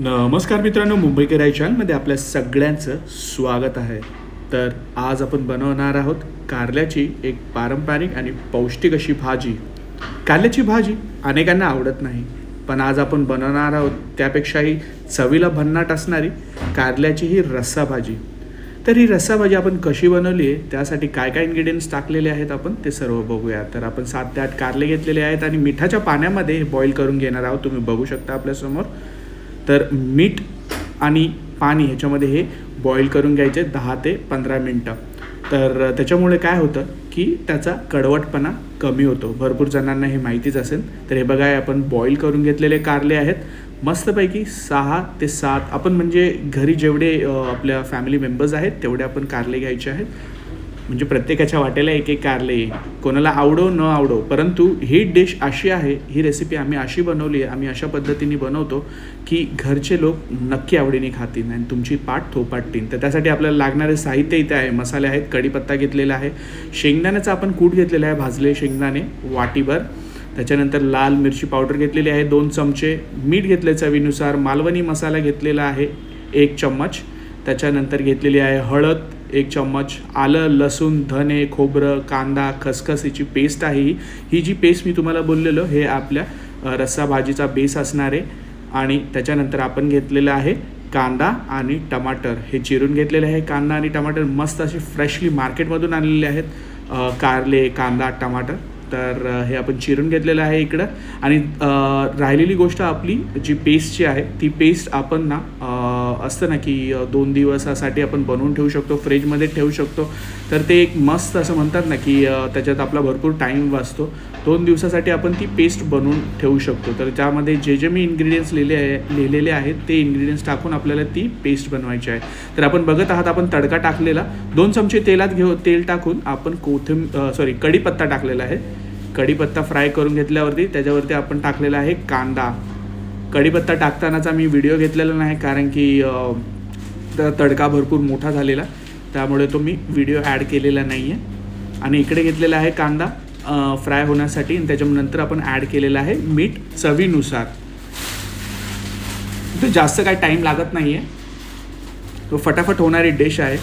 नमस्कार मित्रांनो मुंबईकर आई आपल्या सगळ्यांचं स्वागत आहे. तर आज आपण बनवणार आहोत कारल्याची एक पारंपरिक आणि पौष्टिक अशी भाजी. कारल्याची भाजी अनेकांना आवडत नाही पण आज आपण बनवणार आहोत त्यापेक्षाही चवीला भन्नाट असणारी कारल्याची ही रस्सा भाजी. तर ही रस्सा भाजी आपण कशी बनवली आहे त्यासाठी काय काय इन्ग्रेडियंट्स टाकलेले आहेत आपण ते सर्व बघूया. तर आपण सात ते आठ कारले घेतलेले आहेत आणि मिठाच्या पाण्यामध्ये बॉईल करून घेणार आहोत. तुम्ही बघू शकता आपल्यासमोर तर मीठ आणि पाणी ह्याच्यामध्ये हे बॉईल करून घ्यायचे दहा ते पंधरा मिनटं. तर त्याच्यामुळे काय होतं की त्याचा कडवटपणा कमी होतो. भरपूर जणांना हे माहितीच असेल. तर हे बघा आपण बॉईल करून घेतलेले कारले आहेत. मस्तपैकी सहा ते सात आपण म्हणजे घरी जेवढे आपल्या फॅमिली मेंबर्स आहेत तेवढे आपण कारले घ्यायचे आहेत. म्हणजे प्रत्येकाच्या वाटेला एक एक कारले. कोणाला आवडो न आवडो. परंतु ही डिश अशी आहे ही रेसिपी आम्ही अशी बनवली आहे आम्ही अशा पद्धतीने बनवतो की घरचे लोक नक्की आवडीने खातील आणि तुमची पाठ थोपाटतील. तर त्यासाठी आपल्याला लागणारे साहित्य इथे आहे. मसाले आहेत कढीपत्ता घेतलेला आहे. शेंगदाण्याचा आपण कूट घेतलेला आहे भाजले शेंगदाणे वाटीभर. त्याच्यानंतर लाल मिरची पावडर घेतलेली आहे दोन चमचे मीठ घेतले चवीनुसार. मालवणी मसाला घेतलेला आहे एक चम्मच. त्याच्यानंतर घेतलेली आहे हळद एक चम्मच आलं लसूण धने खोबरं कांदा खसखसीची पेस्ट आहे ही. ही जी पेस्ट मी तुम्हाला बोललेलो हे आपल्या रस्सा भाजीचा बेस असणार आहे. आणि त्याच्यानंतर आपण घेतलेलं आहे कांदा आणि टमाटर. हे चिरून घेतलेले आहे कांदा आणि टमाटर. मस्त असे फ्रेशली मार्केटमधून आणलेले आहेत. कारले कांदा टमाटर. तर हे आपण चिरून घेतलेलं आहे इकडं. आणि राहिलेली गोष्ट आपली जी पेस्टची आहे ती पेस्ट आपण ना असतं ना की दोन दिवसासाठी आपण बनवून ठेवू शकतो फ्रीजमध्ये ठेवू शकतो. तर ते एक मस्त असं म्हणतात ना की त्याच्यात आपला भरपूर टाईम वाचतो. दोन दिवसासाठी आपण ती पेस्ट बनवून ठेवू शकतो. तर त्यामध्ये जे जे मी इन्ग्रेडियंट्स लिहिले आहे लिहिलेले आहेत ते इन्ग्रेडियंट्स टाकून आपल्याला ती पेस्ट बनवायची आहे. तर आपण बघत आहात आपण तडका टाकलेला. दोन चमचे तेलात घेऊ तेल टाकून आपण कोथिंब सॉरी कढीपत्ता टाकलेला आहे. कढीपत्ता फ्राय करून घेतल्यावरती त्याच्यावरती आपण टाकलेला आहे कांदा. कढीपत्ता टाकतानाचा मी व्हिडिओ घेतलेला नाही कारण की तडका भरपूर मोठा झालेला. त्यामुळे तो मी व्हिडिओ ॲड केलेला नाही आहे आणि इकडे घेतलेला आहे कांदा फ्राय होण्यासाठी. आणि त्याच्यानंतर आपण ॲड केलेला आहे मीठ चवीनुसार. तर जास्त काय टाईम लागत नाही आहे तो फटाफट होणारी डिश आहे.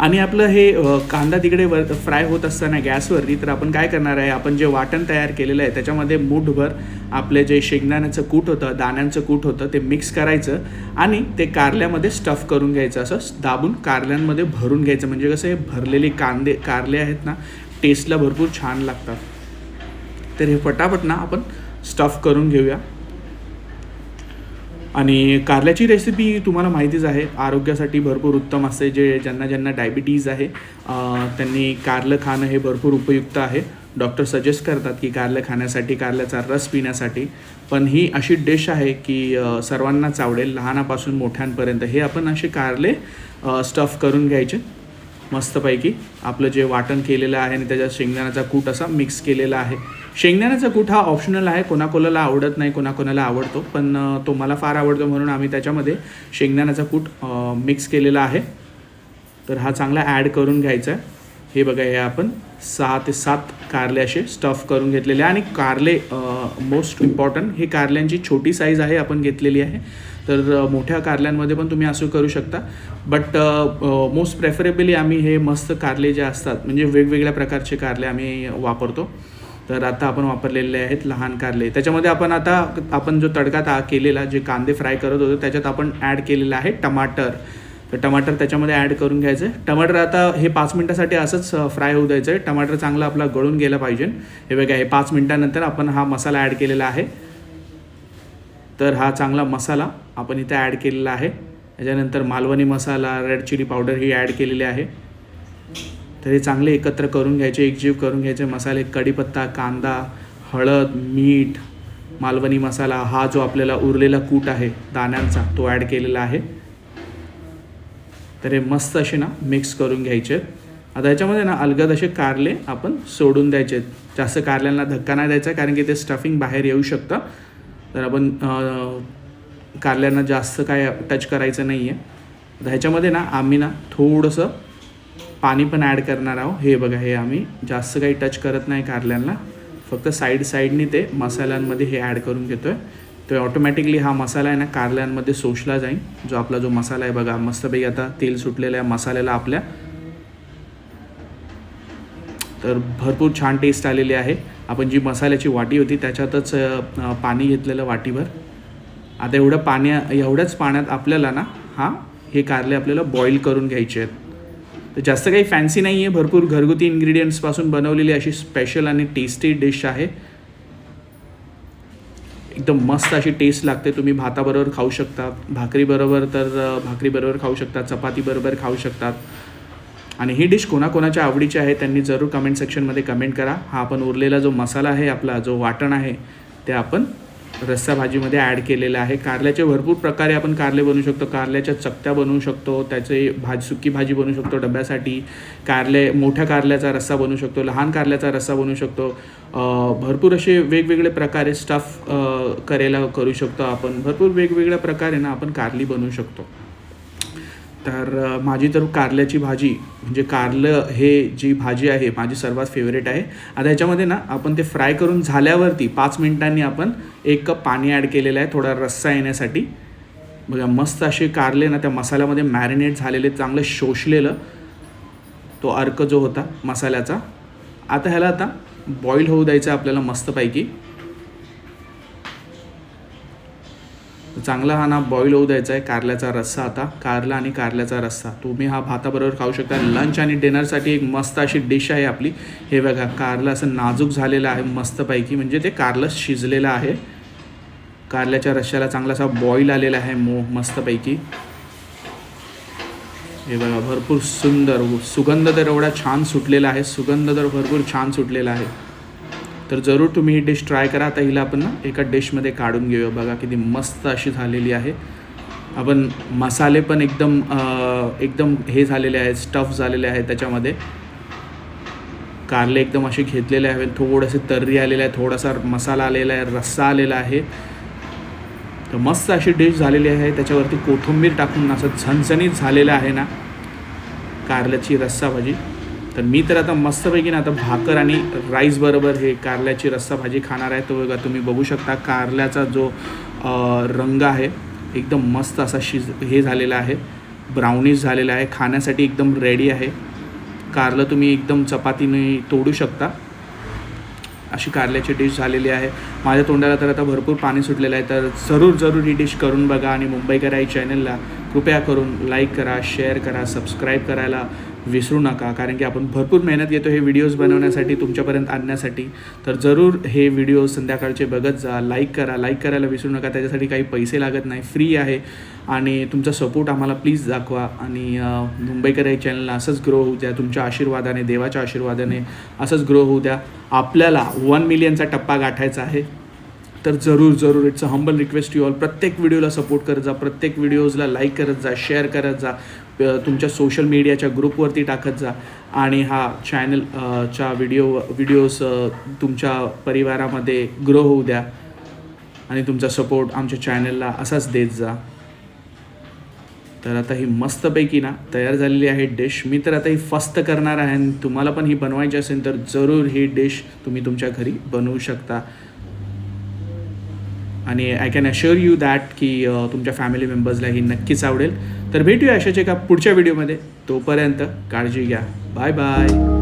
आणि आपलं हे कांदा तिकडे वर फ्राय होत असताना गॅसवरती तर आपण काय करणार आहे आपण जे वाटण तयार केलेलं आहे त्याच्यामध्ये मूठभर आपले जे शेंगदाण्याचं कूट होतं दाण्यांचं कूट होतं ते मिक्स करायचं आणि ते कारल्यामध्ये स्टफ करून घ्यायचं. असं दाबून कारल्यांमध्ये भरून घ्यायचं. म्हणजे कसं हे भरलेले कांदे कारले आहेत ना टेस्टला भरपूर छान लागतात. तर हे फटाफट ना आपण स्टफ करून घेऊया. आणि कारल्याची रेसिपी तुम्हाला माहितीच आहे. आरोग्यासाठी भरपूर उत्तम असते जे ज्यांना ज्यांना डायबिटीज आहे त्यांनी कारलं खाणं हे भरपूर उपयुक्त आहे. डॉक्टर सजेस्ट करतात की कारलं खाण्यासाठी कारल्याचा रस पिण्यासाठी. पण ही अशी डिश आहे की सर्वांनाच आवडेल लहानापासून मोठ्यांपर्यंत. हे आपण असे कारले स्टफ करून घ्यायचे. मस्तपैकी आपलं जे वाटण केलेलं आहे आणि त्याच्यात शेंगदाण्याचा कूट असा मिक्स केलेला आहे. शेंगदाण्याचा कूट हा ऑप्शनल आहे कोणाकोणाला आवडत नाही कोणाकोणाला आवडतो पण तो मला फार आवडतो म्हणून आम्ही त्याच्यामध्ये शेंगदाण्याचा कूट मिक्स केलेला आहे. तर हा चांगला ॲड करून घ्यायचा आहे. हे बघा हे आपण सहा ते सात कारले असे स्टफ करून घेतलेले आहे. आणि कारले मोस्ट इम्पॉर्टंट हे कारल्यांची छोटी साईज आहे आपण घेतलेली आहे. तर मोठ्या कारल्यांमध्ये पण तुम्ही असं करू शकता. बट मोस्ट प्रेफरेबली आम्ही हे मस्त कारले जे असतात म्हणजे वेगवेगळ्या प्रकारचे कारले आम्ही वापरतो. तर आता आपण वापरलेले आहेत लहान कारले. त्याच्यामध्ये आपण आता आपण जो तडका ता केलेला जे कांदे फ्राय करत होतो त्याच्यात आपण ॲड केलेलं आहे टमाटर. तर टमाटर त्याच्यामध्ये ॲड करून घ्यायचं आहे. टमाटर आता हे पाच मिनटासाठी असंच फ्राय होऊ द्यायचं आहे. टमाटर चांगला आपला गळून गेला पाहिजे. हे बघा हे पाच मिनटानंतर आपण हा मसाला ॲड केलेला आहे. तर हा चांगला मसाला आपण इथे ॲड केलेला आहे. त्याच्यानंतर Malvani masala red chilli powder ही ॲड केलेली आहे. तर हे चांगले एकत्र करून घ्यायचे एकजीव करून घ्यायचे. मसाले कढीपत्ता कांदा हळद मीठ मालवणी मसाला हा जो आपल्याला उरलेला कूट आहे दाण्यांचा तो ॲड केलेला आहे. तर हे मस्त असे ना मिक्स करून घ्यायचे. आता याच्यामध्ये ना अलगद असे कारले आपण सोडून द्यायचे. जास्त कारल्यांना धक्का नाही द्यायचा कारण की ते स्टफिंग बाहेर येऊ शकतं. तर आपण कारल्यांना जास्त काय टच करायचं नाही आहे ह्याच्यामध्ये ना आम्ही ना थोडंसं पाणी पण ॲड करणार आहोत. हे बघा हे आम्ही जास्त काही टच करत नाही कारल्यांना. फक्त साईड साईडनी ते मसाल्यांमध्ये हे ॲड करून घेतो आहे तर ऑटोमॅटिकली हा मसाला आहे ना कारल्यांमध्ये सोशला जाईल. जो आपला जो मसाला आहे बघा मस्तपैकी आता तेल सुटलेलं आहे मसाल्याला आपल्या. तर भरपूर छान टेस्ट आलेली आहे. आपण जी मसाल्याची वाटी होती त्याच्यातच पाणी घेतलेलं वाटीभर आता एवढं पाण्या एवढ्याच पाण्यात आपल्याला ना हा हे कारले आपल्याला बॉईल करून घ्यायचे आहेत. तर जास्त काही फॅन्सी नाही आहे भरपूर घरगुती इन्ग्रेडियंट्सपासून बनवलेली अशी स्पेशल आणि टेस्टी डिश आहे. एकदम मस्त अशी टेस्ट लागते. तुम्ही भाताबरोबर खाऊ शकता भाकरीबरोबर तर भाकरीबरोबर खाऊ शकता चपातीबरोबर खाऊ शकतात. आणि ही डिश कोणाकोणाच्या आवडीची आहे त्यांनी जरूर कमेंट सेक्शनमध्ये कमेंट करा. हा आपण उरलेला जो मसाला आहे आपला जो वाटण आहे ते आपण रस्सा भाजीमध्ये ॲड केलेला आहे. कारल्याचे भरपूर प्रकारे आपण कारले बनवू शकतो. कारल्याच्या चकत्या बनवू शकतो. त्याचे भाजी सुकी भाजी बनवू शकतो डब्यासाठी. कारले मोठ्या कारल्याचा रस्सा बनवू शकतो. लहान कारल्याचा रस्सा बनवू शकतो. भरपूर असे वेगवेगळे प्रकारे स्टफ करायला करू शकतो आपण. भरपूर वेगवेगळ्या प्रकारे ना आपण कारली बनवू शकतो. तर माझी तर कारल्याची भाजी म्हणजे कारलं हे जी भाजी आहे माझी सर्वात फेवरेट आहे. आता याच्यामध्ये ना आपण ते फ्राय करून झाल्यावरती पाच मिनिटांनी आपण एक कप पाणी ॲड केलेलं आहे थोडा रस्सा येण्यासाठी. बघा मस्त असे कारले ना त्या मसाल्यामध्ये मॅरिनेट झालेले चांगलं शोषलेलं तो अर्क जो होता मसाल्याचा. आता ह्याला आता बॉईल होऊ द्यायचं आपल्याला मस्तपैकी. चांगला हा ना बॉईल होऊ द्यायचा आहे कारल्याचा रस्सा आता. कारला आणि कारल्याचा रस्सा. तुम्ही हा भाताबरोबर खाऊ शकता. लंच आणि डिनरसाठी एक मस्त अशी डिश आहे आपली. हे बघा कारलं असं नाजूक झालेलं आहे मस्तपैकी. म्हणजे ते कारलं शिजलेलं आहे. कारल्याच्या रश्श्याला चांगला असा बॉईल आलेला आहे मो मस्तपैकी. हे बघा भरपूर सुंदर सुगंध तर एवढा छान सुटलेला आहे. सुगंध तर भरपूर छान सुटलेला आहे. तर जरूर तुम्ही ही डिश ट्राय करा. आता हिला आपण ना एका डिशमध्ये काढून घेऊया. बघा किती मस्त अशी झालेली आहे. आपण मसाले पण एकदम एकदम हे झालेले आहेत स्टफ झालेले आहेत त्याच्यामध्ये. कारले एकदम असे घेतलेले आहेत. थोडेसे तर्री आलेले आहे थोडासा मसाला आलेला आहे रस्सा आलेला आहे. तर मस्त अशी डिश झालेली आहे. त्याच्यावरती कोथिंबीर टाकून असं झणझणीत झालेलं आहे ना. कारल्याची रस्सा भाजी. तर मी तर आता मस्तपैकी ना आता भाकर आणि राईस बरोबर हे कारल्याची रस्सा भाजी खाणार आहे. तो बघा तुम्ही बघू शकता कारल्याचा जो रंग आहे एकदम मस्त असा शिज हे झालेला आहे. ब्राउनिश झालेला आहे. खाण्यासाठी एकदम रेडी आहे. कारलं तुम्ही एकदम चपातीने तोडू शकता. अशी कारल्याची डिश झालेली आहे. माझ्या तोंडाला तर आता भरपूर पाणी सुटलेलं आहे. तर जरूर जरूर ही डिश करून बघा आणि मुंबईकर आई चॅनलला कृपया करून लाईक करा शेअर करा सबस्क्राईब करायला विसरू नका कारण की आपण भरपूर मेहनत घेतो हे व्हिडिओज बनवण्यासाठी तुमच्यापर्यंत आणण्यासाठी. तर जरूर हे व्हिडिओ संध्याकाळचे बघत जा लाईक करा लाईक करायला विसरू नका त्याच्यासाठी काही पैसे लागत नाही फ्री आहे. आणि तुमचा सपोर्ट आम्हाला प्लीज दाखवा. आणि मुंबईकर आई चॅनलला असंच ग्रो होऊ द्या तुमच्या आशीर्वादाने देवाच्या आशीर्वादाने असंच ग्रो होऊ द्या. आपल्याला वन मिलियनचा टप्पा गाठायचा आहे. तर जरूर जरूर. It's a humble request you all प्रत्येक व्हिडिओला सपोर्ट करत जा प्रत्येक व्हिडिओजला लाईक करत जा शेअर करत जा तुमच्या सोशल मीडियाच्या ग्रुपवरती टाकत जा. आणि हा चॅनल च्या व्हिडिओ व्हिडिओज तुमच्या परिवारामध्ये ग्रो होऊ द्या. आणि तुमचा सपोर्ट आमच्या चॅनलला असाच देत जा. तर आता ही मस्तपैकी ना तयार झालेली आहे डिश मी तर आता ही फस्त करणार आहे आणि तुम्हाला पण ही बनवायची असेल तर जरूर ही डिश तुम्ही तुमच्या घरी बनवू शकता. आणि I can assure you that की तुमच्या फॅमिली मेंबर्सला ही नक्कीच आवडेल. तर भेटूया अशाच एका पुढच्या व्हिडिओमध्ये तोपर्यंत काळजी घ्या. Bye bye